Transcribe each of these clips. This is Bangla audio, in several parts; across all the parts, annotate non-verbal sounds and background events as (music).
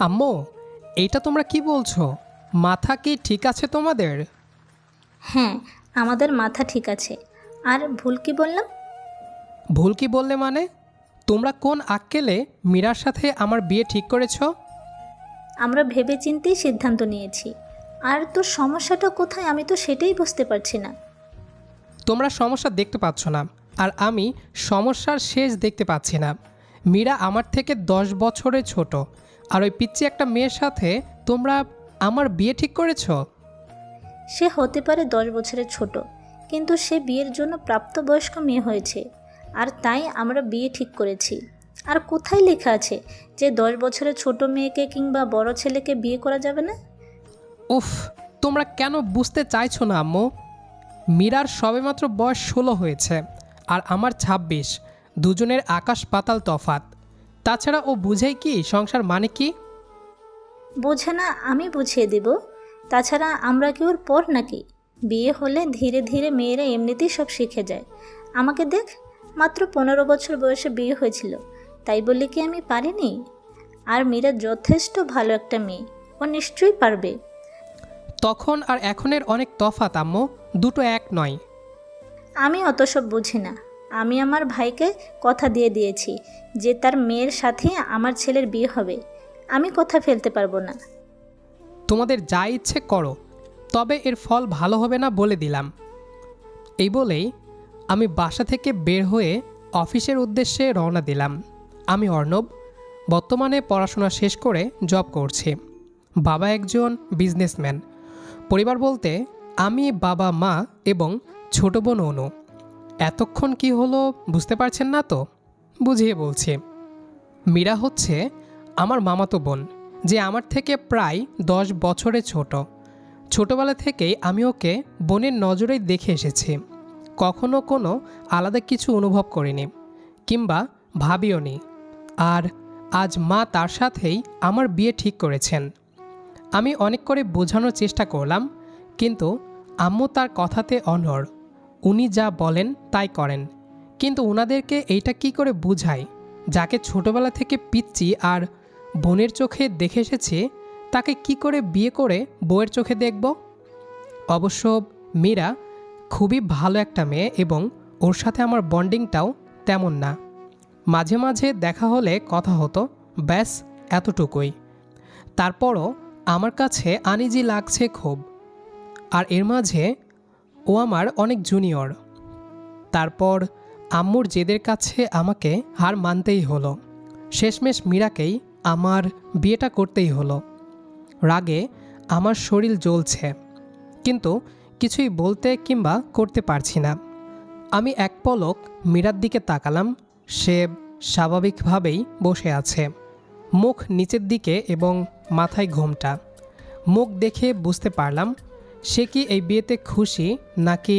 আম্মু এইটা তোমরা কি বলছো? মাথা কি ঠিক আছে তোমাদের? হ্যাঁ আমাদের মাথা ঠিক আছে। আর ভুল কি বললাম? ভুল কি বললে মানে? তোমরা কোন আক্কেলে মীরার সাথে আমার বিয়ে ঠিক করেছ? আমরা ভেবে চিন্তেই সিদ্ধান্ত নিয়েছি। আর তোর সমস্যাটা কোথায় আমি তো সেটাই বুঝতে পারছি না। তোমরা সমস্যা দেখতে পাচ্ছ না আর আমি সমস্যার শেষ দেখতে পাচ্ছি না। মীরা আমার থেকে দশ বছরের ছোট আর ওই পিচ্ছি একটা মেয়ের সাথে তোমরা আমার বিয়ে ঠিক করেছ? সে হতে পারে দশ বছরের ছোট কিন্তু সে বিয়ের জন্য প্রাপ্তবয়স্ক মেয়ে হয়েছে। আর তাই আমরা বিয়ে ঠিক করেছি। আর কোথায় লেখা আছে যে দশ বছরের ছোট মেয়েকে কিংবা বড় ছেলেকে বিয়ে করা যাবে না? উফ তোমরা কেন বুঝতে চাইছো না আম্মু? মীরার সবেমাত্র বয়স ষোলো হয়েছে আর আমার ছাব্বিশ দুজনের আকাশ পাতাল তফাত। তাছাড়া ও বুঝে কি সংসার মানে কি? বোঝে না আমি বুঝিয়ে দেব। তাছাড়া আমরা কি ওর পর নাকি? বিয়ে হলে ধীরে ধীরে মেয়েরা এমনিতেই সব শিখে যায়। আমাকে দেখ মাত্র পনেরো বছর বয়সে বিয়ে হয়েছিল। তাই বলে কি আমি পারিনি? আর মীরা যথেষ্ট ভালো একটা মেয়ে ও নিশ্চয়ই পারবে। তখন আর এখনের অনেক তফাত আম্মু। দুটো এক নয়। আমি অত সব বুঝি না। আমি আমার ভাইকে কথা দিয়ে দিয়েছি যে তার মেয়ের সাথে আমার ছেলের বিয়ে হবে। আমি কথা ফেলতে পারব না। তোমাদের যা ইচ্ছে করো, তবে এর ফল ভালো হবে না বলে দিলাম। এই বলেই আমি বাসা থেকে বের হয়ে অফিসের উদ্দেশ্যে রওনা দিলাম। আমি অর্ণব, বর্তমানে পড়াশোনা শেষ করে জব করছি। বাবা একজন বিজনেসম্যান পরিবার বলতে আমি বাবা, মা এবং ছোট বোন অনু। এতক্ষণ কি হলো বুঝতে পারছেন না তো? বুঝিয়ে বলছি। মীরা হচ্ছে আমার মামাতো বোন, যে আমার থেকে প্রায় দশ বছরে ছোট। ছোটবেলা থেকেই আমি ওকে বোনের নজরেই দেখে এসেছি। কখনো কোনো আলাদা কিছু অনুভব করিনি, কিংবা ভাবিও নি। আর আজ মা তার সাথেই আমার বিয়ে ঠিক করেছেন। আমি অনেক করে বোঝানোর চেষ্টা করলাম, কিন্তু আম্মু তার কথাতে অনড়। উনি যা বলেন, তাই করেন। কিন্তু ওনাদেরকে এইটা কি করে বুঝাই যাকে ছোটবেলা থেকে পিচ্ছি আর বোনের চোখে দেখে এসেছি, তাকে কি করে বিয়ে করে বউয়ের চোখে দেখব? অবশ্য মীরা খুবই ভালো একটা মেয়ে এবং ওর সাথে আমার বন্ডিংটাও তেমন না। মাঝে মাঝে দেখা হলে কথা হতো, ব্যাস, এতটুকুই। তারপরও আমার কাছে আনিজি লাগছে খুব। আর এর মাঝে ও আমার অনেক জুনিয়র তারপর আম্মুর জেদের কাছে আমাকে হার মানতেই হলো। শেষমেশ মীরাকেই আমার বিয়েটা করতেই হলো। রাগে আমার শরীর জ্বলছে, কিন্তু কিছুই বলতে কিংবা করতে পারছি না। আমি এক পলক মীরার দিকে তাকালাম, সে স্বাভাবিকভাবেই বসে আছে। মুখ নিচের দিকে এবং মাথায় ঘোমটা। মুখ দেখে বুঝতে পারলাম সে কি এই বিয়েতে খুশি, নাকি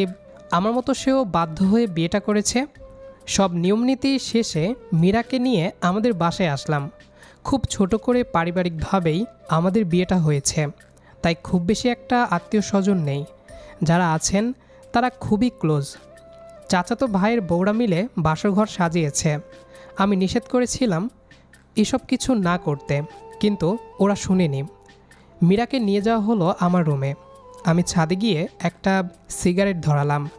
আমার মতো সেও বাধ্য হয়ে বিয়েটা করেছে? সব নিয়মনীতি শেষে মীরাকে নিয়ে আমাদের বাসায় আসলাম। খুব ছোট করে পারিবারিকভাবেই আমাদের বিয়েটা হয়েছে। তাই খুব বেশি একটা আত্মীয় স্বজন নেই। যারা আছেন, তারা খুবই ক্লোজ। চাচাতো ভাইয়ের বৌড়া মিলে বাসরঘর সাজিয়েছে। আমি নিষেধ করেছিলাম এসব কিছু না করতে, কিন্তু ওরা শুনেনি। মীরাকে নিয়ে যাওয়া হলো আমার রুমে। আমি ছাদে গিয়ে একটা সিগারেট ধরালাম।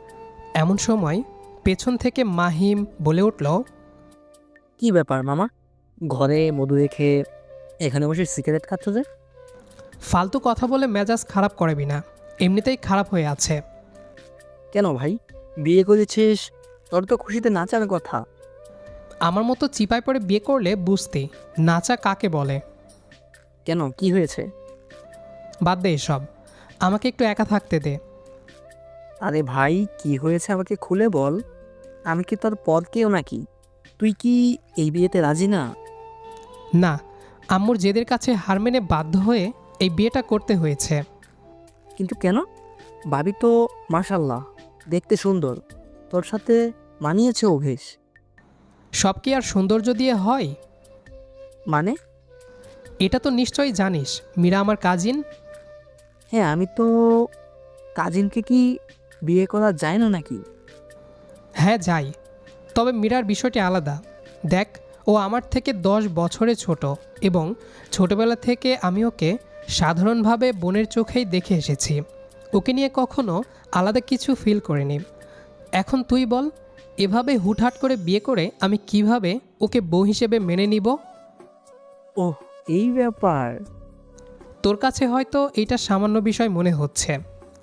এমন সময় পেছন থেকে মাহিম বলে উঠল কি ব্যাপার মামা? ঘরে মধু রেখে এখানে বসে সিগারেট খাচ্ছ যে? ফালতু কথা বলে মেজাজ খারাপ করাবি না এমনিতেই খারাপ হয়ে আছে। কেন ভাই? বিয়ে করেছিস তোর তো খুশিতে নাচার কথা। আমার মতো চিপায় পড়ে বিয়ে করলে বুঝতি নাচা কাকে বলে? কেন? কি হয়েছে? বাদ দে এসব। আমাকে একটু একা থাকতে দে। আরে ভাই কি হয়েছে আমাকে খুলে বল। আমি কি তোর পদ কেউ নাকি? তুই কি এই বিয়েতে রাজি না? না আম্মুর জেদের কাছে হার মেনে বাধ্য হয়ে এই বিয়েটা করতে হয়েছে। কিন্তু কেন? ভাবি তো মাশাল্লাহ দেখতে সুন্দর। তোর সাথে মানিয়েছে অভেশ। সব কি আর সৌন্দর্য দিয়ে হয়? মানে? এটা তো নিশ্চয়ই জানিস মীরা আমার কাজিন হ্যাঁ আমি তো কাজিনকে কি বিয়ে করা যায় না নাকি? হ্যাঁ যাই। তবে মীরার বিষয়টি আলাদা। দেখ ও আমার থেকে দশ বছরে ছোট এবং ছোটবেলা থেকে আমি ওকে সাধারণভাবে বোনের চোখেই দেখে এসেছি। ওকে নিয়ে কখনো আলাদা কিছু ফিল করিনি। এখন তুই বল এভাবে হুটহাট করে বিয়ে করে আমি কীভাবে ওকে বউ হিসেবে মেনে নিব? ওহ এই ব্যাপার। তোর কাছে হয়তো এটা সামান্য বিষয় মনে হচ্ছে,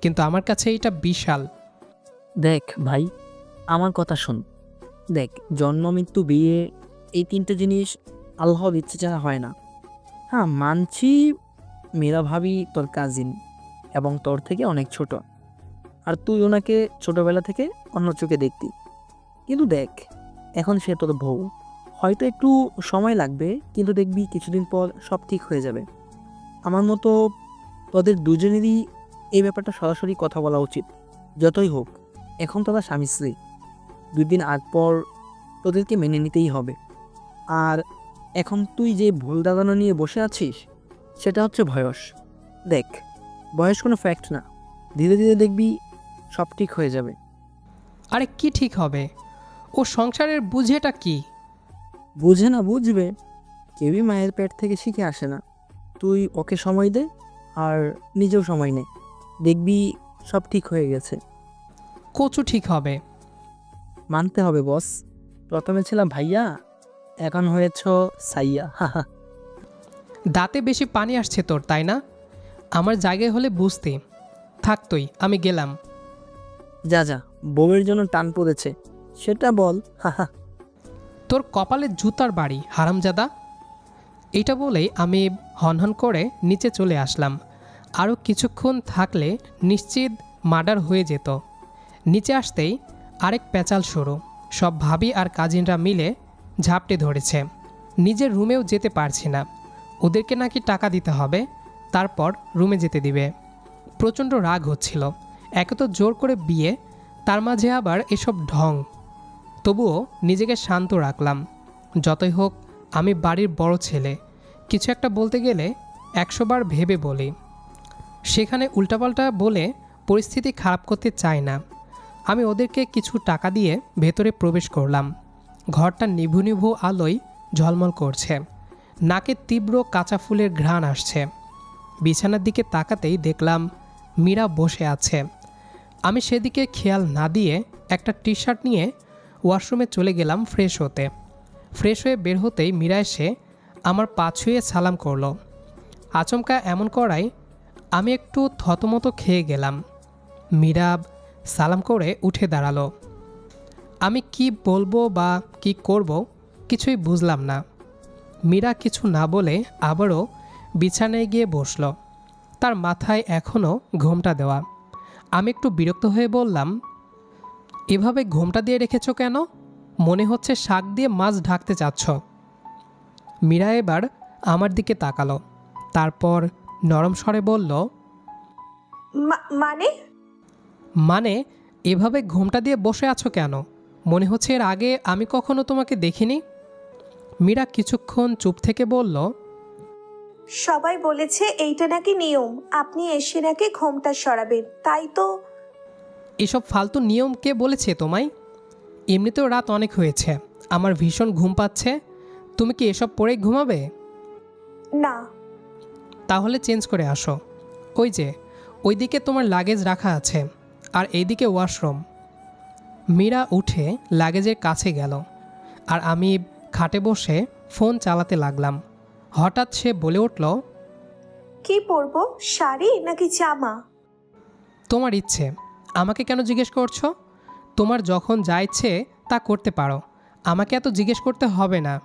কিন্তু আমার কাছে এটা বিশাল। দেখ ভাই, আমার কথা শোন। দেখ, জন্ম, মৃত্যু, বিয়ে, এই তিনটে জিনিস আল্লাহর ইচ্ছে ছাড়া হয় না। হ্যাঁ মানছি মেয়েরা ভাবি তোর কাজিন এবং তোর থেকে অনেক ছোট। আর তুই ওনাকে ছোটবেলা থেকে অন্য চোখে দেখতি। কিন্তু দেখ, এখন সে তোর বউ। হয়তো একটু সময় লাগবে, কিন্তু দেখবি কিছুদিন পর সব ঠিক হয়ে যাবে। আমার মতো তোদের দুজনেরই এই ব্যাপারটা সরাসরি কথা বলা উচিত। যতই হোক এখন তারা স্বামী স্ত্রী। দুই দিন আগ পর তোদেরকে মেনে নিতেই হবে। আর এখন তুই যে ভুল দাগানো নিয়ে বসে আছিস সেটা হচ্ছে বয়স দেখ বয়স কোনো ফ্যাক্ট না। ধীরে ধীরে দেখবি সব ঠিক হয়ে যাবে। আরে কি ঠিক হবে? ও সংসারের বুঝেটা কি? বুঝে না বুঝবে কেউই মায়ের পেট থেকে শিখে আসে না। তুই ওকে সময় দে আর নিজেও সময় নে। দেখবি সব ঠিক হয়ে গেছে। কচু ঠিক হবে। মানতে হবে বস। প্রথমে ছিলাম ভাইয়া এখন হয়েছ সাইয়া। (laughs) হাহা দাঁতে বেশি পানি আসছে তোর তাই না? আমার জায়গায় হলে বুঝতে। থাকতই আমি গেলাম। যা যা বউয়ের জন্য টান পড়েছে। সেটা বল হাহা তোর কপালে জুতার বাড়ি হারামজাদা। এটা বলেই আমি হনহন করে নিচে চলে আসলাম। আরও কিছুক্ষণ থাকলে নিশ্চিত মার্ডার হয়ে যেত। নিচে আসতেই আরেক প্যাচাল শুরু সব ভাবি আর কাজিনরা মিলে ঝাপটে ধরেছে। নিজের রুমেও যেতে পারছি না। ওদেরকে নাকি টাকা দিতে হবে, তারপর রুমে যেতে দিবে। প্রচণ্ড রাগ হচ্ছিল। একে তো জোর করে বিয়ে, তার মাঝে আবার এসব ঢং। তবুও নিজেকে শান্ত রাখলাম। যতই হোক আমি বাড়ির বড় ছেলে। কিছু একটা বলতে গেলে একশোবার ভেবে বলি। সেখানে উল্টাপাল্টা বলে পরিস্থিতি খারাপ করতে চাই না। আমি ওদেরকে কিছু টাকা দিয়ে ভেতরে প্রবেশ করলাম। ঘরটা নিভু নিভু আলোয় ঝলমল করছে। নাকে তীব্র কাঁচা ফুলের ঘ্রাণ আসছে। বিছানার দিকে তাকাতেই দেখলাম মীরা বসে আছে। আমি সেদিকে খেয়াল না দিয়ে একটা টি শার্ট নিয়ে ওয়াশরুমে চলে গেলাম ফ্রেশ হতে। ফ্রেশ হয়ে বের হতেই মীরা এসে আমার পা ছুঁয়ে সালাম করল। আচমকা এমন করায় আমি একটু থতমত খেয়ে গেলাম। মীরা সালাম করে উঠে দাঁড়াল। আমি কি বলব বা কি করব কিছুই বুঝলাম না। মীরা কিছু না বলে আবারও বিছানায় গিয়ে বসল। তার মাথায় এখনও ঘোমটা দেওয়া। আমি একটু বিরক্ত হয়ে বললাম, এভাবে ঘোমটা দিয়ে রেখেছো কেন? মনে হচ্ছে শাক দিয়ে মাছ ঢাকতে চাচ্ছ মীরা এবার আমার দিকে তাকালো। তারপর নরম স্বরে বলল মানে? মানে এভাবে ঘোমটা দিয়ে বসে আছো কেন? মনে হচ্ছে এর আগে আমি কখনো তোমাকে দেখিনি। মীরা কিছুক্ষণ চুপ থেকে বলল সবাই বলেছে এইটা নাকি নিয়ম আপনি এসে নাকি ঘোমটা সরাবেন তাই তো। এসব ফালতু নিয়ম কে বলেছে তোমায়? এমনিতেও রাত অনেক হয়েছে। আমার ভীষণ ঘুম পাচ্ছে। তুমি কি এসব পরে ঘুমাবে? না। তাহলে চেঞ্জ করে আসো। ওই যে ওইদিকে তোমার লাগেজ রাখা আছে। আর এইদিকে ওয়াশরুম। মীরা উঠে লাগেজের কাছে গেল। আর আমি খাটে বসে ফোন চালাতে লাগলাম। হঠাৎ সে বলে উঠল কি পরবো শাড়ি নাকি জামা? তোমার ইচ্ছে। আমাকে কেন জিজ্ঞেস করছ? তোমার যখন যা ইচ্ছে তা করতে পারো। আমাকে এত জিজ্ঞেস করতে হবে না।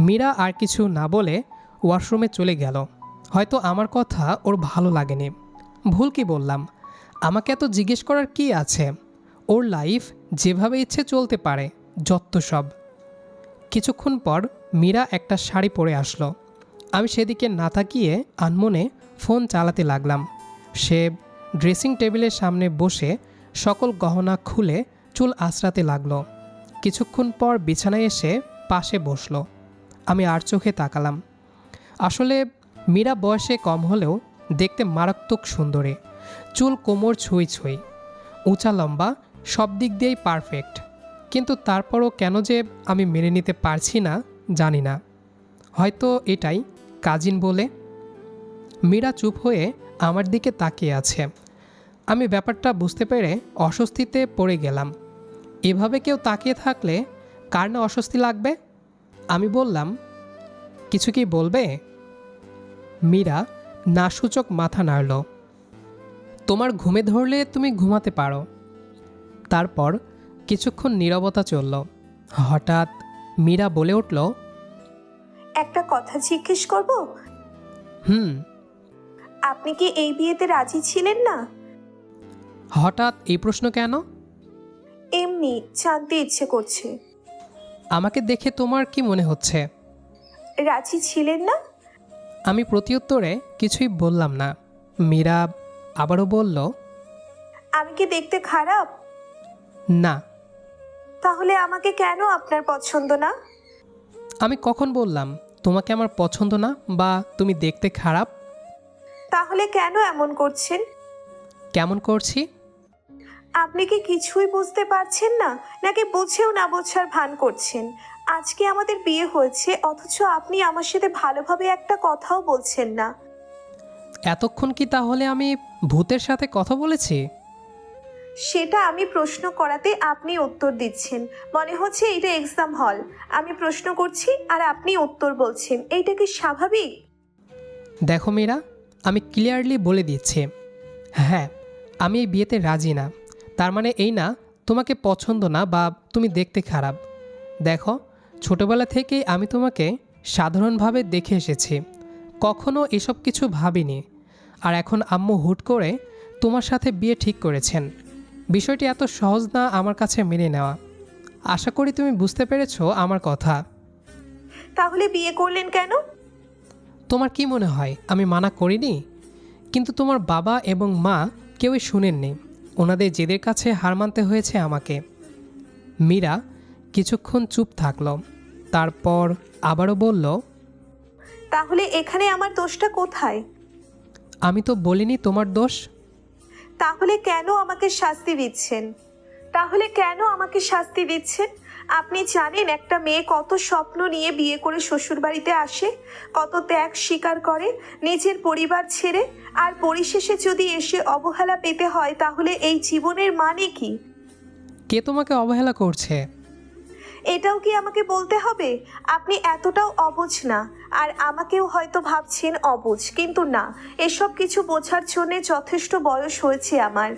মীরা আর কিছু না বলে ওয়াশরুমে চলে গেল। হয়তো আমার কথা ওর ভালো লাগেনি। ভুল কি বললাম? আমাকে এত জিজ্ঞেস করার কি আছে? ওর লাইফ যেভাবে ইচ্ছে চলতে পারে যত সব। কিছুক্ষণ পর মীরা একটা শাড়ি পরে আসলো। আমি সেদিকে না তাকিয়ে আনমনে ফোন চালাতে লাগলাম। সে ড্রেসিং টেবিলের সামনে বসে সকল গহনা খুলে চুল আঁচড়াতে লাগল। কিছুক্ষণ পর বিছানায় এসে পাশে বসল। আমি আর চোখে তাকালাম। আসলে মীরা বয়সে কম হলেও দেখতে মারাত্মক সুন্দরী। চুল কোমর ছুঁই ছুঁই। উঁচা লম্বা, সব দিক দিয়েই পারফেক্ট কিন্তু তারপরও কেন যে আমি মেনে নিতে পারছি না, জানি না। হয়তো এটাই কাজিন বলে। মীরা চুপ হয়ে আমার দিকে তাকিয়ে আছে। আমি ব্যাপারটা বুঝতে পেরে অস্বস্তিতে পড়ে গেলাম। এভাবে কেউ তাকিয়ে থাকলে কার না অস্বস্তি লাগবে? আমি বললাম কিছু কি বলবে? মীরা নাসূচক মাথা নাড়ল তোমার ঘুমে ধরলে তুমি ঘুমাতে পারো। তারপর কিছুক্ষণ নীরবতা চলল। হঠাৎ মীরা বলে উঠল একটা কথা জিজ্ঞেস করব? হুম। আপনি কি এই বিয়েতে রাজি ছিলেন না? হঠাৎ এই প্রশ্ন কেন? এমনি জানতে ইচ্ছে করছে। আমাকে দেখে তোমার কি মনে হচ্ছে? রাজি ছিলেন না? আমি প্রত্যুত্তরে কিছুই বললাম না। মীরা আবারও বলল আমি কি দেখতে খারাপ? না। তাহলে আমাকে কেন আপনার পছন্দ না? আমি কখন বললাম তোমাকে আমার পছন্দ না বা তুমি দেখতে খারাপ? তাহলে কেন এমন করছেন? কেমন করছি? আপনি কি কিছুই বুঝতে পারছেন না? নাকি বুঝেও না বোঝার ভান করছেন? আজকে আমাদের বিয়ে হয়েছে অথচ আপনি আমার সাথে ভালোভাবে একটা কথাও বলছেন না। এতক্ষণ কি তাহলে আমি ভূতের সাথে কথা বলেছি? সেটা আমি প্রশ্ন করাতে আপনি উত্তর দিচ্ছেন। মনে হচ্ছে এটা এক্সাম হল আমি প্রশ্ন করছি আর আপনি উত্তর বলছেন। এইটা কি স্বাভাবিক? দেখো মীরা আমি ক্লিয়ারলি বলে দিচ্ছি। হ্যাঁ আমি এই বিয়েতে রাজি না। তার মানে এই না তোমাকে পছন্দ না বা তুমি দেখতে খারাপ। দেখো ছোটবেলা থেকেই আমি তোমাকে সাধারণভাবে দেখে এসেছি। কখনো এসব কিছু ভাবিনি। আর এখন আম্মু হুট করে তোমার সাথে বিয়ে ঠিক করেছেন। বিষয়টি এত সহজ না আমার কাছে মেনে নেওয়া। আশা করি তুমি বুঝতে পেরেছ আমার কথা। তাহলে বিয়ে করলেন কেন? তোমার কি মনে হয় আমি মানা করিনি? কিন্তু তোমার বাবা এবং মা কেউই শুনেননি। ওনাদের জেদের কাছে হার মানতে হয়েছে আমাকে। মীরা কিছুক্ষণ চুপ থাকল তারপর আবারও বলল তাহলে এখানে আমার দোষটা কোথায়? আমি তো বলিনি তোমার দোষ। তাহলে কেন আমাকে শাস্তি দিচ্ছেন? তাহলে কেন আমাকে শাস্তি দিচ্ছেন? আপনি জানেন একটা মেয়ে কত স্বপ্ন নিয়ে বিয়ে করে শ্বশুরবাড়িতে আসে কত ত্যাগ স্বীকার করে নিজের পরিবার ছেড়ে আর পরিশেষে যদি এসে অবহেলা পেতে হয় তাহলে এই জীবনের মানে কি? কে তোমাকে অবহেলা করছে? এটাও কি আমাকে বলতে হবে? আপনি এতটাও অবুঝ না। আর আমাকেও হয়তো ভাবছেন অবুঝ, কিন্তু না, এসব কিছু বোঝার জন্যে যথেষ্ট বয়স হয়েছে আমার।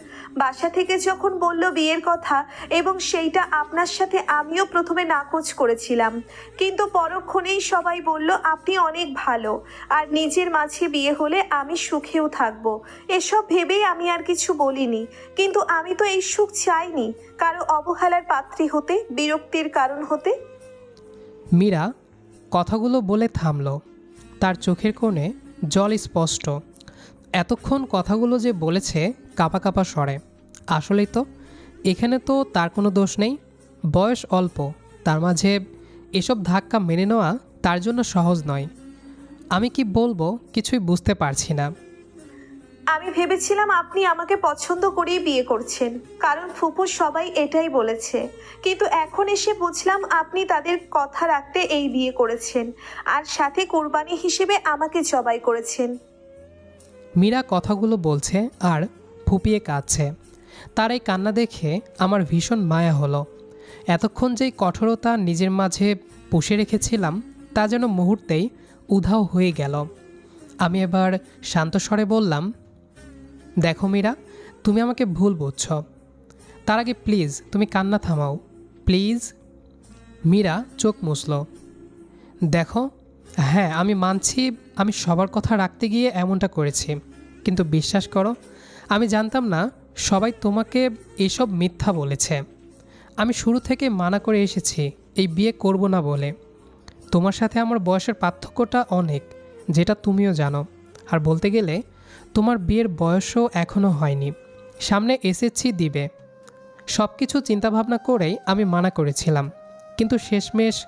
বাসা থেকে যখন বলল বিয়ের কথা, এবং সেইটা আপনার সাথে আমিও প্রথমে নাকচ করেছিলাম, কিন্তু পরক্ষণেই সবাই বলল, আপনি অনেক ভালো, আর নিজের মাঝে বিয়ে হলে আমি সুখেও থাকব। এসব ভেবেই আমি আর কিছু বলিনি, কিন্তু আমি তো এই সুখ চাইনি, কারও অবহেলার পাত্রী হতে, বিরক্তির কারণ হতে। মীরা কথাগুলো বলে থামল। তার চোখের কোণে জল স্পষ্ট। এতক্ষণ কথাগুলো যে বলেছে কাপা কাপা স্বরে। আসলেই তো, এখানে তো তার কোনো দোষ নেই। বয়স অল্প, তার মাঝে এসব ধাক্কা মেনে নেওয়া তার জন্য সহজ নয়। আমি কি বলব কিছুই বুঝতে পারছি না। আমি ভেবেছিলাম আপনি আমাকে পছন্দ করেই বিয়ে করছেন, কারণ ফুপু সবাই এটাই বলেছে। কিন্তু এখন এসে বুঝলাম আপনি তাদের কথা রাখতে এই বিয়ে করেছেন, আর সাথে কোরবানি হিসেবে আমাকে জবাই করেছেন। মীরা কথাগুলো বলছে আর ফুপিয়ে কাঁদছে। তার এই কান্না দেখে আমার ভীষণ মায়া হলো। এতক্ষণ যেই কঠোরতা নিজের মাঝে পুষে রেখেছিলাম, তা যেন মুহূর্তেই উধাও হয়ে গেল। আমি এবার শান্ত স্বরে বললাম দেখো মীরা, তুমি আমাকে ভুল বুঝছ তার আগে প্লিজ তুমি কান্না থামাও। প্লিজ মীরা চোখ মুছল। দেখো হ্যাঁ আমি মানছি, আমি সবার কথা রাখতে গিয়ে এমনটা করেছি। কিন্তু বিশ্বাস করো, আমি জানতাম না, সবাই তোমাকে এসব মিথ্যা বলেছে। আমি শুরু থেকে মানা করে এসেছি, এই বিয়ে করব না বলে। তোমার সাথে আমার বয়সের পার্থক্যটা অনেক, যেটা তুমিও জানো। আর বলতে গেলে তোমার বিয়ের বয়সও এখনও হয়নি। সামনে এসএসসি দিবে। সব কিছু চিন্তাভাবনা করেই আমি মানা করেছিলাম। কিন্তু শেষমেশ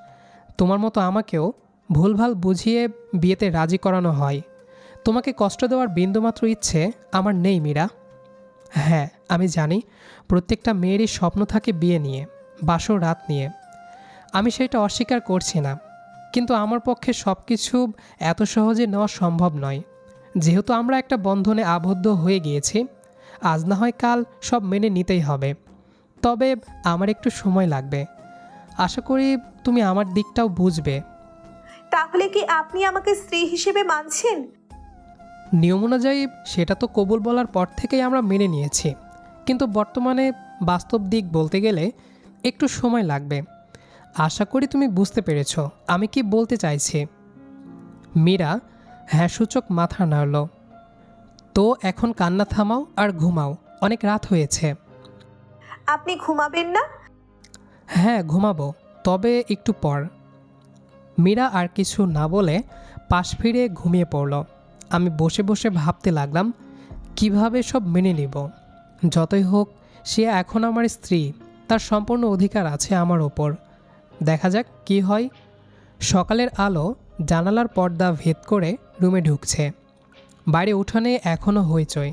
তোমার মতো আমাকেও ভুলভাল বুঝিয়ে বিয়েতে রাজি করানো হয়। তোমাকে কষ্ট দেওয়ার বিন্দুমাত্র ইচ্ছে আমার নেই, মীরা। হ্যাঁ আমি জানি প্রত্যেকটা মেয়েরই স্বপ্ন থাকে বিয়ে নিয়ে, বাসর রাত নিয়ে। আমি সেটা অস্বীকার করছি না। কিন্তু আমার পক্ষে সব কিছু এত সহজে নেওয়া সম্ভব নয়। যেহেতু আমরা একটা বন্ধনে আবদ্ধ হয়ে গিয়েছি আজ না হয় কাল সব মেনে নিতেই হবে। তবে আমার একটু সময় লাগবে। আশা করি তুমি আমার দিকটাও বুঝবে। তাহলে কি আপনি আমাকে স্ত্রী হিসেবে মানছেন? নিয়ম অনুযায়ী সেটা তো কবুল বলার পর থেকেই আমরা মেনে নিয়েছি। কিন্তু বর্তমানে বাস্তব দিক বলতে গেলে একটু সময় লাগবে। আশা করি তুমি বুঝতে পেরেছ আমি কি বলতে চাইছি। মীরা হ্যাঁ সূচক মাথা নাড়ল। তো এখন কান্না থামাও আর ঘুমাও অনেক রাত হয়েছে। আপনি ঘুমাবেন না? হ্যাঁ ঘুমাবো তবে একটু পর। মীরা আর কিছু না বলে পাশ ফিরে ঘুমিয়ে পড়ল। আমি বসে বসে ভাবতে লাগলাম কীভাবে সব মেনে নিব? যতই হোক সে এখন আমার স্ত্রী তার সম্পূর্ণ অধিকার আছে আমার ওপর। দেখা যাক কি হয়। সকালের আলো জানালার পর্দা ভেদ করে রুমে ঢুকছে। বাইরে উঠানে এখনও হইচই।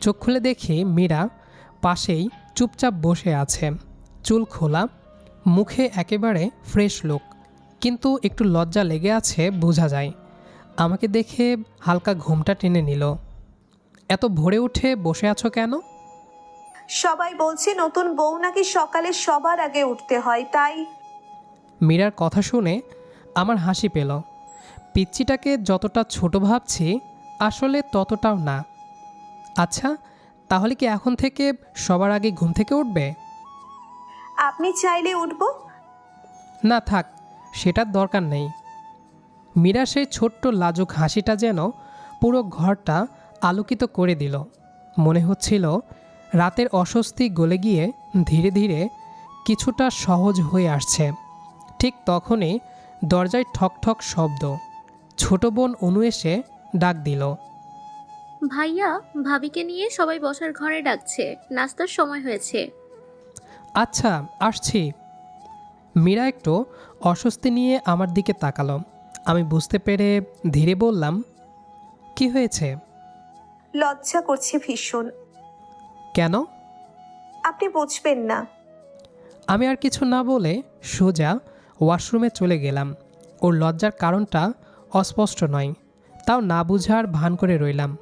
চোখ খুলে দেখি মীরা পাশেই চুপচাপ বসে আছে। চুল খোলা মুখে একেবারে ফ্রেশ লুক। কিন্তু একটু লজ্জা লেগে আছে বোঝা যায়। আমাকে দেখে হালকা ঘুমটা টেনে নিল। এত ভোরে উঠে বসে আছো কেন? সবাই বলছে নতুন বউ নাকি সকালে সবার আগে উঠতে হয় তাই মীরার কথা শুনে আমার হাসি পেল। পিচ্চিটাকে যতটা ছোট ভাবছি আসলে ততটাও না। আচ্ছা তাহলে কি এখন থেকে সবার আগে ঘুম থেকে উঠবে? আপনি চাইলে উঠবো। না থাক সেটার দরকার নেই। মীরা সেই ছোট্ট লাজুক হাসিটা যেন পুরো ঘরটা আলোকিত করে দিল। মনে হচ্ছিল রাতের অস্বস্তি গলে গিয়ে ধীরে ধীরে কিছুটা সহজ হয়ে আসছে। ঠিক তখনই দরজায় ঠক ঠক শব্দ। ছোট বোন অনু এসে ডাক দিল। ভাইয়া ভাবিকে নিয়ে সবাই বসার ঘরে ডাকছে। নাস্তার সময় হয়েছে। আচ্ছা আসছি। মীরা একটু অস্বস্তি নিয়ে আমার দিকে তাকালো। আমি বুঝতে পেরে ধীরে বললাম কি হয়েছে? লজ্জা করছে ভীষণ। কেন? আপনি বুঝবেন না। আমি আর কিছু না বলে সোজা ওয়াশরুমে চলে গেলাম। ওর লজ্জার কারণটা অস্পষ্ট নয়। তাও না বুঝার ভান করে রইলাম।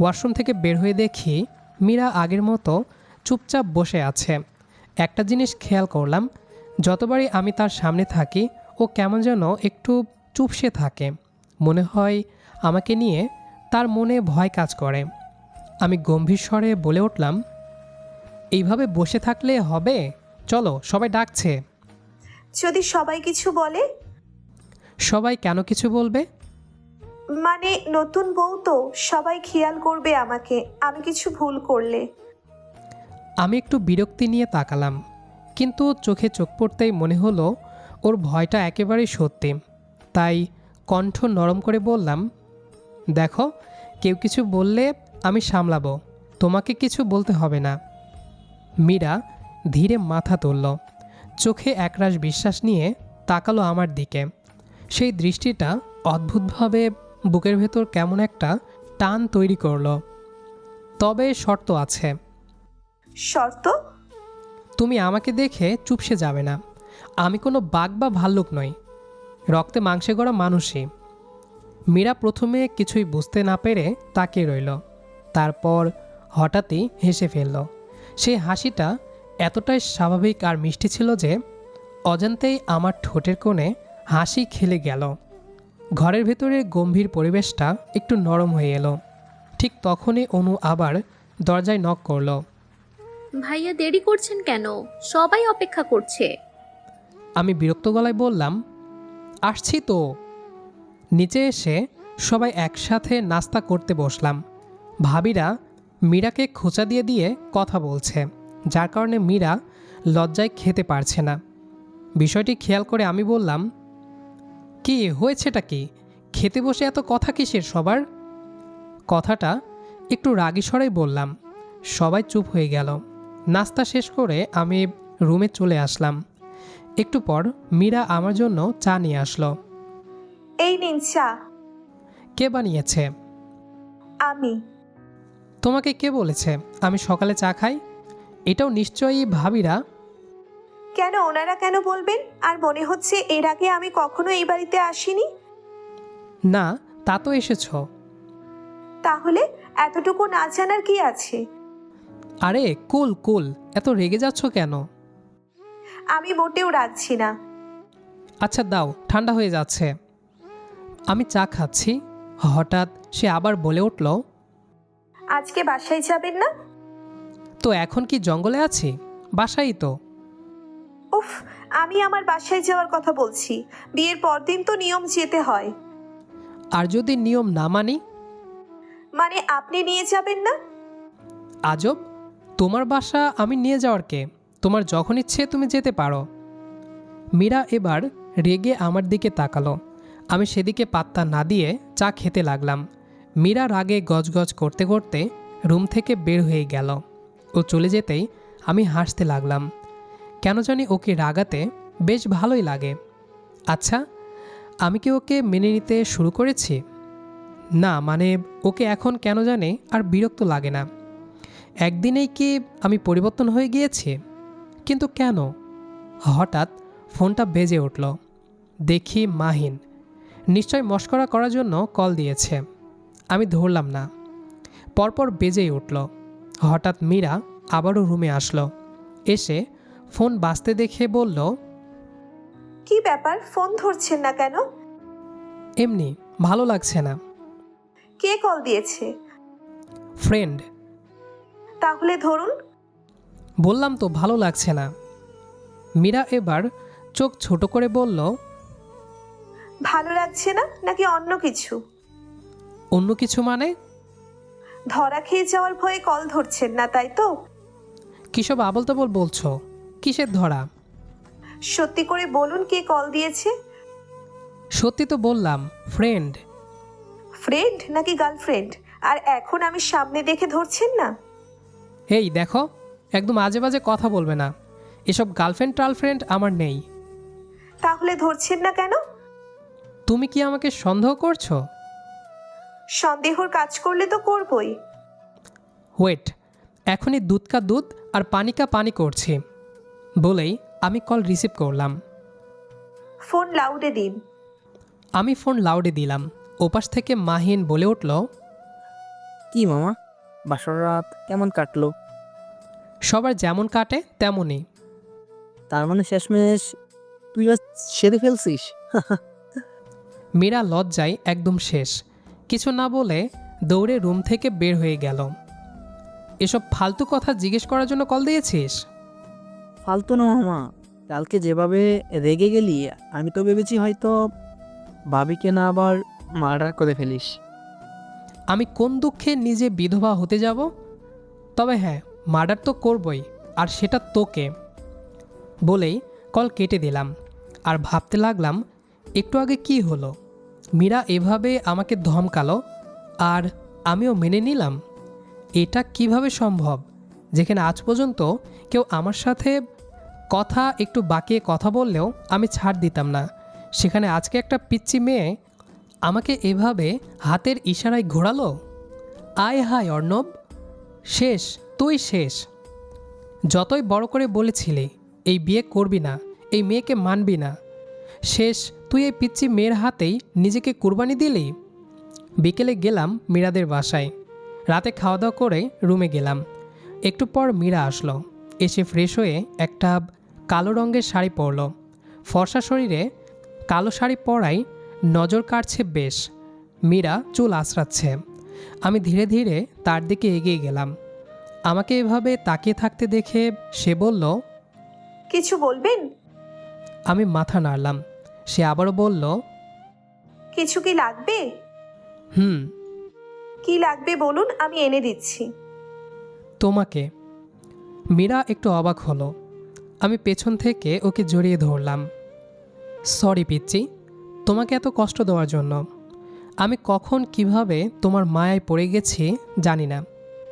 ওয়াশরুম থেকে বের হয়ে দেখি মীরা আগের মতো চুপচাপ বসে আছে। একটা জিনিস খেয়াল করলাম, যতবারই আমি তার সামনে থাকি, ও কেমন যেন একটু চুপসে থাকে। মনে হয় আমাকে নিয়ে তার মনে ভয় কাজ করে। আমি গম্ভীর স্বরে বলে উঠলাম, এইভাবে বসে থাকলে হবে? চলো, সবাই ডাকছে। যদি সবাই কিছু বলে সবাই কেন কিছু বলবে? মানে নতুন বউ তো সবাই খেয়াল করবে আমাকে আমি কিছু ভুল করলে। আমি একটু বিরক্তি নিয়ে তাকালাম কিন্তু চোখে চোখ পড়তেই মনে হলো ওর ভয়টা একেবারেই সত্যি। তাই কণ্ঠ নরম করে বললাম দেখো কেউ কিছু বললে আমি সামলাবো তোমাকে কিছু বলতে হবে না। মীরা ধীরে মাথা তুলল চোখে একরাশ বিশ্বাস নিয়ে তাকালো আমার দিকে। সেই দৃষ্টিটা অদ্ভুতভাবে বুকের ভেতর কেমন একটা টান তৈরি করল। তবে শর্ত আছে। শর্ত? তুমি আমাকে দেখে চুপসে যাবে না। আমি কোনো বাঘ বা ভাল্লুক নই। রক্তে মাংসে গড়া মানুষই। মীরা প্রথমে কিছুই বুঝতে না পেরে তাকিয়ে রইল। তারপর হঠাৎই হেসে ফেলল। সেই হাসিটা এতটাই স্বাভাবিক আর মিষ্টি ছিল যে অজান্তেই আমার ঠোঁটের কোণে হাসি খেলে গেল। ঘরের ভেতরে গম্ভীর পরিবেশটা একটু নরম হয়ে এলো। ঠিক তখনই অনু আবার দরজায় নক করল। ভাইয়া দেরি করছেন কেন? সবাই অপেক্ষা করছে। আমি বিরক্ত গলায় বললাম আসছি তো। নিচে এসে সবাই একসাথে নাস্তা করতে বসলাম। ভাবিরা মীরাকে খোঁচা দিয়ে দিয়ে কথা বলছে যার কারণে মীরা লজ্জায় খেতে পারছে না। বিষয়টি খেয়াল করে আমি বললাম কি হয়েছেটা কি? খেতে বসে এত কথা কিসের সবার? কথাটা একটু রাগী স্বরেই বললাম। সবাই চুপ হয়ে গেল। নাস্তা শেষ করে আমি রুমে চলে আসলাম। একটু পর মীরা আমার জন্য চা নিয়ে আসলো। এই নিন চা। কে বানিয়েছে? আমি। তোমাকে কে বলেছে? আমি সকালে চা খাই? এটাও নিশ্চয়ই ভাবিরা কেন ওনারা কেন বলবেন? আর মনে হচ্ছে এর আগে আমি কখনো এই বাড়িতে আসিনি? না তা তো এসেছ। তাহলে এতটুকু না জানার কি আছে? আরে কুল কুল এত রেগে যাচ্ছ কেন? আমি মোটেও রাখছি না। আচ্ছা দাও ঠান্ডা হয়ে যাচ্ছে। আমি চা খাচ্ছি। হঠাৎ সে আবার বলে উঠল আজকে বাসায় যাবেন না? তো এখন কি জঙ্গলে আছি? বাসাই তো। উফ আমি আমার বাসায় যাওয়ার কথা বলছি। বিয়ের পরদিন তো নিয়ম যেতে হয়। আর যদি নিয়ম না মানি? মানে আপনি নিয়ে যাবেন না? আজব তোমার বাসা আমি নিয়ে যাওয়ার কে? তোমার যখন ইচ্ছে তুমি যেতে পারো। মীরা এবার রেগে আমার দিকে তাকালো। আমি সেদিকে পাত্তা না দিয়ে চা খেতে লাগলাম। মীরা রাগে গজগজ করতে করতে রুম থেকে বের হয়ে গেল। ও চলে যেতেই আমি হাসতে লাগলাম। কেন জানি ওকে রাগাতে বেশ ভালোই লাগে। আচ্ছা আমি কি ওকে মেনে নিতে শুরু করেছি? না মানে ওকে এখন কেন জানে আর বিরক্ত লাগে না। একদিনেই কি আমি পরিবর্তন হয়ে গিয়েছি? কিন্তু কেন? হঠাৎ ফোনটা বেজে উঠল। দেখি মাহিন। নিশ্চয় মস্করা করার জন্য কল দিয়েছে। আমি ধরলাম না। পরপর বেজেই উঠল। হঠাৎ মীরা আবারও রুমে আসলো। এসে ফোন বাজতে দেখে বলল কি ব্যাপার? ফোন ধরছেন না কেন? এমনি ভালো লাগছে না। কে কল দিয়েছে? ফ্রেন্ড। তাহলে ধরুন। বললাম তো ভালো লাগছে না। মীরা এবার চোখ ছোট করে বলল ভালো লাগছে না? নাকি অন্য কিছু? অন্য কিছু মানে? ধরা খেয়ে যাওয়ার ভয়ে কল ধরছেন না তাই তো? কিসব আবল তাবল বলছো? কিসের ধরা? সত্যি করে বলুন কে কল দিয়েছে? সত্যি তো বললাম ফ্রেন্ড ফ্রেন্ড নাকি গার্লফ্রেন্ড আর এখন আমি সামনে দেখে ধরছেন না? এই দেখো একদম আজে বাজে কথা বলবে না। এসব গার্লফ্রেন্ড টার্লফ্রেন্ড আমার নেই। তাহলে ধরছেন না কেন? তুমি কি আমাকে সন্দেহ করছ? সন্দেহর কাজ করলে তো করবই। ওয়েট এখনই দুধ কা দুধ আর পানি কা পানি করছি। বলেই আমি কল রিসিভ করলাম। ফোন লাউডে দিন। আমি ফোন লাউডে দিলাম। ওপাশ থেকে মাহিন বলে উঠল কি মামা? বাসর রাত কেমন কাটলো? সবার যেমন কাটে তেমনই। তার মানে শেষমেশ তুই আজ সেরে ফেলছিস? মীরা লজ্জায় একদম শেষ। কিছু না বলে দৌড়ে রুম থেকে বের হয়ে গেল। এসব ফালতু কথা জিজ্ঞেস করার জন্য কল দিয়েছিস? ফালতু না মামা কালকে যেভাবে রেগে গেলি, আমি তো ভেবেছি হয়তো ভাবিকে না আবার মার্ডার করে ফেলিস। আমি কোন দুঃখে নিজে বিধবা হতে যাব? তবে হ্যাঁ মার্ডার তো করবই, আর সেটা তোকে। বলেই কল কেটে দিলাম, আর ভাবতে লাগলাম, একটু আগে কি হলো? মীরা এভাবে আমাকে ধমকালো, আর আমিও মেনে নিলাম? এটা কীভাবে সম্ভব? যেখানে আজ পর্যন্ত কেউ আমার সাথে কথা একটু বাকিয়ে কথা বললেও আমি ছাড় দিতাম না। সেখানে আজকে একটা পিচ্চি মেয়ে আমাকে এভাবে হাতের ইশারায় ঘোরালো? আয় হায় অর্ণব, শেষ, তুই শেষ। যতই বড় করে বলেছিলি, এই বিয়ে করবি না, এই মেয়েকে মানবি না। শেষ, তুই এই পিচ্চি মেয়ের হাতেই নিজেকে কুরবানি দিলি? বিকেলে গেলাম মীরাদের বাসায়। রাতে খাওয়া দাওয়া করে রুমে গেলাম। একটু পর মীরা আসলো। এসে ফ্রেশ হয়ে একটা কালো রঙের শাড়ি পরল। ফর্সা শরীরে কালো শাড়ি পরাই নজর কাটছে বেশ। মীরা চুল আঁচড়াচ্ছে। আমি ধীরে ধীরে তার দিকে এগিয়ে গেলাম। আমাকে এভাবে তাকিয়ে থাকতে দেখে সে বলল কিছু বলবেন? আমি মাথা নাড়লাম। সে আবারও বলল কিছু কি লাগবে? হুম। কি লাগবে বলুন আমি এনে দিচ্ছি। তোমাকে। মীরা একটু অবাক হলো। আমি পেছন থেকে ওকে জড়িয়ে ধরলাম। সরি পিচ্চি, তোমাকে এত কষ্ট দেওয়ার জন্য। আমি কখন কীভাবে তোমার মায়ায় পড়ে গেছি জানি না।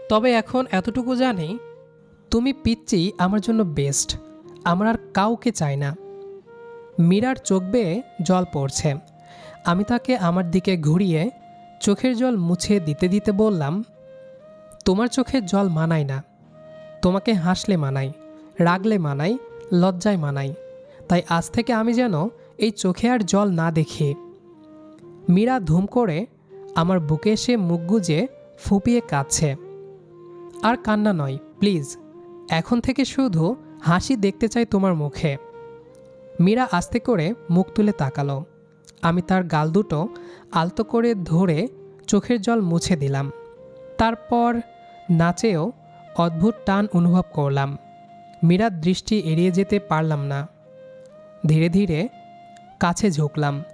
তবে এখন এতটুকু জানি, তুমি পিচ্চি আমার জন্য বেস্ট আমার আর কাউকে চাই না। মীরার চোখ বেয়ে জল পড়ছে। আমি তাকে আমার দিকে ঘুরিয়ে চোখের জল মুছে দিতে দিতে বললাম, তোমার চোখে জল মানায় না। তোমাকে হাসলে মানাই, রাগলে মানাই, লজ্জায় মানাই। তাই আজ থেকে আমি যেন এই চোখে আর জল না দেখি। মীরা ধুম করে আমার বুকে এসে মুখ গুজে ফুপিয়ে কাঁদছে। আর কান্না নয়, প্লিজ, এখন থেকে শুধু হাসি দেখতে চাই তোমার মুখে। মীরা আস্তে করে মুখ তুলে তাকালো। আমি তার গাল দুটো আলতো করে ধরে চোখের জল মুছে দিলাম। তারপর নাচেও অদ্ভুত টান অনুভব করলাম। মীরার দৃষ্টি এড়িয়ে যেতে পারলাম না। ধীরে ধীরে কাছে ঝুঁকলাম।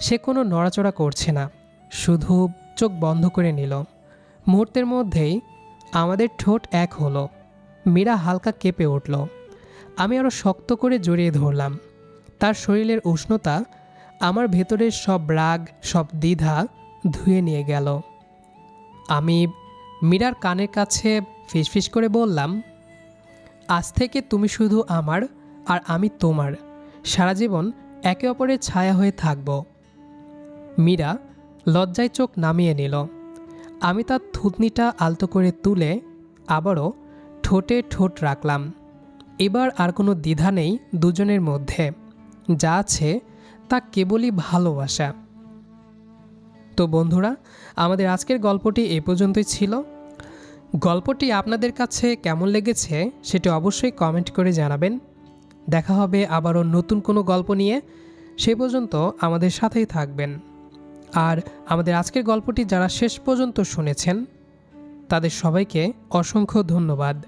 সে কোনো নড়াচড়া করছে না। শুধু চোখ বন্ধ করে নিল। মুহূর্তের মধ্যেই আমাদের ঠোঁট এক হলো। মীরা হালকা কেঁপে উঠল। আমি আরও শক্ত করে জড়িয়ে ধরলাম। তার শরীরের উষ্ণতা আমার ভেতরের সব রাগ, সব দ্বিধা ধুয়ে নিয়ে গেল। আমি মীরার কানের কাছে ফিসফিস করে বললাম, আজ থেকে তুমি শুধু আমার আর আমি তোমার। সারা জীবন একে অপরের ছায়া হয়ে থাকব। মীরা লজ্জায় চোখ নামিয়ে নিল। আমি তার থুতনিটা আলতো করে তুলে আবারও ঠোঁটে ঠোঁট রাখলাম। এবার আর কোনো দ্বিধা নেই দুজনের মধ্যে। যা আছে তা কেবলই ভালোবাসা। তো বন্ধুরা, আমাদের আজকের গল্পটি এ পর্যন্তই ছিল। গল্পটি আপনাদের কাছে কেমন লেগেছে সেটি অবশ্যই কমেন্ট করে জানাবেন। দেখা হবে আবারও নতুন কোনো গল্প নিয়ে। সে পর্যন্ত আমাদের সাথেই থাকবেন। আর আমাদের আজকের গল্পটি যারা শেষ পর্যন্ত শুনেছেন, তাদের সবাইকে অসংখ্য ধন্যবাদ।